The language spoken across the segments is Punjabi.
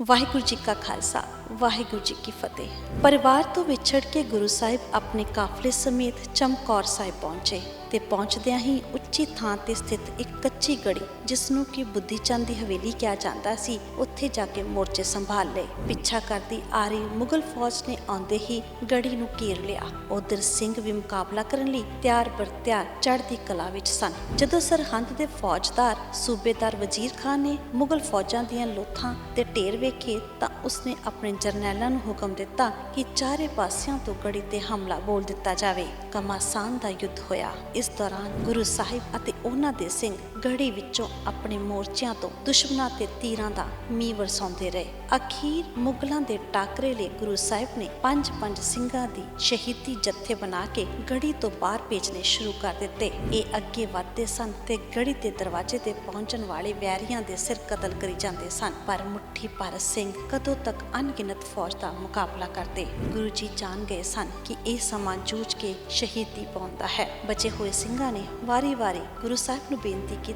ਵਾਹਿਗੁਰੂ ਜੀ ਕਾ ਖਾਲਸਾ, ਵਾਹਿਗੁਰੂ ਜੀ ਕੀ ਫਤਿਹ। ਪਰਿਵਾਰ ਤੋਂ ਵਿਛੜ ਕੇ ਗੁਰੂ ਸਾਹਿਬ ਆਪਣੇ ਕਾਫਲੇ ਸਮੇਤ ਚਮਕੌਰ ਸਾਹਿਬ ਪਹੁੰਚੇ ਤੇ ਪਹੁੰਚਦਿਆਂ ਹੀ ਉੱਚੀ ਥਾਂ ਤੇ ਸਥਿਤ ਇੱਕ ਕੱਚੀ ਗੜੀ ਜਿਸ ਨੂੰ ਕਿ ਬੁੱਧੀ ਚੰਦ ਦੀ ਹਵੇਲੀ ਕਿਹਾ ਜਾਂਦਾ ਸੀ, ਉੱਥੇ ਜਾ ਕੇ ਮੋਰਚੇ ਸੰਭਾਲ ਲਏ। ਪਿੱਛਾ ਕਰਦੀ ਆ ਰਹੀ ਮੁਗਲ ਫੌਜ ਨੇ ਆਉਂਦੇ ਹੀ ਗੜੀ ਨੂੰ ਘੇਰ ਲਿਆ। ਉਧਰ ਸਿੰਘ ਵੀ ਮੁਕਾਬਲਾ ਕਰਨ ਲਈ ਤਿਆਰ ਬਰ ਤਿਆਰ ਚੜ੍ਹਦੀ ਕਲਾ ਵਿੱਚ ਸਨ। ਜਦੋਂ ਸਰਹੰਦ ਦੇ ਫੌਜਦਾਰ ਸੂਬੇਦਾਰ ਵਜ਼ੀਰ ਖਾਨ ਨੇ ਮੁਗਲ ਫੌਜਾਂ ਦੀਆਂ ਲੋਥਾਂ ਤੇ ਢੇਰ ਵੇਖੇ, ਤਾਂ ਉਸਨੇ ਆਪਣੇ ਜਰਨੈਲਾਂ ਨੂੰ ਹੁਕਮ ਦਿੱਤਾ ਕਿ ਚਾਰੇ ਪਾਸਿਆਂ ਤੋਂ ਗੜੀ ਤੇ ਹਮਲਾ ਬੋਲ ਦਿੱਤਾ ਜਾਵੇ। ਕਮਾਸਾਨ ਦਾ ਯੁੱਧ ਹੋਇਆ। ਇਸ ਦੌਰਾਨ ਗੁਰੂ ਸਾਹਿਬ ਅਤੇ ਉਹਨਾਂ ਦੇ ਸਿੰਘ ਗੜੀ ਵਿੱਚੋਂ ਆਪਣੇ ਮੋਰਚਿਆਂ ਤੋਂ ਦੁਸ਼ਮਣਾਂ ਤੇ ਤੀਰਾਂ ਦਾ ਮੀਂਹ ਵਰਸਾਉਂਦੇ ਰਹੇ। ਅਖੀਰ ਮੁਗਲਾਂ ਦੇ ਟਾਕਰੇ ਲਈ ਗੁਰੂ ਸਾਹਿਬ ਨੇ ਪੰਜ ਪੰਜ ਸਿੰਘਾਂ ਦੀ ਸ਼ਹੀਦੀ ਜੱਥੇ ਬਣਾ ਕੇ ਗੜੀ ਤੋਂ ਬਾਹਰ ਭੇਜਣੇ ਸ਼ੁਰੂ ਕਰ ਦਿੱਤੇ। ਇਹ ਅੱਗੇ ਵਧਦੇ ਸਨ ਤੇ ਗੜੀ ਦੇ ਦਰਵਾਜ਼ੇ ਤੇ ਪਹੁੰਚਣ ਵਾਲੇ ਵੈਰੀਆਂ ਦੇ ਸਿਰ ਕਤਲ ਕਰੀ ਜਾਂਦੇ ਸਨ। ਪਰ ਮੁੱਠੀ ਭਰ ਸਿੰਘ ਕਦੋਂ ਤੱਕ ਅਣਗਿਣਤ ਫੌਜ ਦਾ ਮੁਕਾਬਲਾ ਕਰਦੇ? ਗੁਰੂ ਜੀ ਜਾਣ ਗਏ ਸਨ ਕਿ ਇਹ ਸਮਾਂ ਜੂਝ ਕੇ ਸ਼ਹੀਦੀ ਪਾਉਂਦਾ ਹੈ। ਬਚੇ ਹੋਏ ਸਿੰਘਾਂ ਨੇ ਵਾਰੀ-ਵਾਰੀ ਗੁਰੂ ਸਾਹਿਬ ਨੂੰ ਬੇਨਤੀ ਕੀਤੀ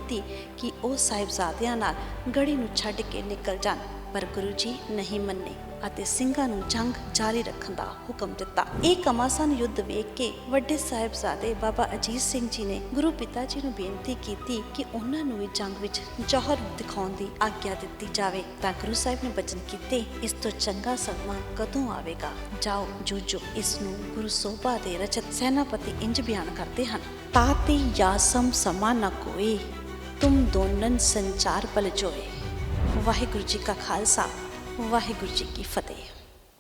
ਕਿ ਉਹ ਸਾਹਿਬਜ਼ਾਦਿਆਂ ਨਾਲ ਗੜੀ ਨੂੰ ਛੱਡ ਕੇ ਨਿਕਲ ਜਾਣ, ਪਰ ਗੁਰੂ ਜੀ ਨਹੀਂ ਮੰਨੇ ਅਤੇ ਸਿੰਘਾਂ ਨੂੰ ਜੰਗ ਜਾਰੀ ਰੱਖਣ ਦਾ ਹੁਕਮ ਦਿੱਤਾ। ਇਹ ਕਮਾਸਨ ਯੁੱਧ ਵੇਖ ਕੇ ਵੱਡੇ ਸਾਹਿਬਜ਼ਾਦੇ ਬਾਬਾ ਅਜੀਤ ਸਿੰਘ ਜੀ ਨੇ ਗੁਰੂ ਪਿਤਾ ਜੀ ਨੂੰ ਬੇਨਤੀ ਕੀਤੀ ਕਿ ਉਹਨਾਂ ਨੂੰ ਵੀ ਜੰਗ ਵਿੱਚ ਜੌਹਰ ਦਿਖਾਉਣ ਦੀ ਆਗਿਆ ਦਿੱਤੀ ਜਾਵੇ। ਤਾਂ ਗੁਰੂ ਸਾਹਿਬ ਨੇ ਬਚਨ ਕੀਤੇ, ਇਸ ਤੋਂ ਚੰਗਾ ਸਦਮਾ ਕਦੋਂ ਆਵੇਗਾ? ਜਾਓ ਜੂਜੋ ਇਸ ਨੂੰ ਗੁਰੂ ਸੋਭਾ ਦੇ ਰਚਤ ਸੈਨਾਪਤੀ ਇੰਜ ਬਿਆਨ ਕਰਦੇ ਹਨ ਤਾਤੇ ਯਾਸਮ ਸਮਾ ਨ ਕੋਏ ਤੁਮ ਦੋਨਨ ਸੰਚਾਰ ਪਲ ਜੋਏ ਵਾਹਿਗੁਰੂ ਜੀ ਕਾ ਖਾਲਸਾ ਵਾਹਿਗੁਰੂ ਜੀ ਕੀ ਫਤਿਹ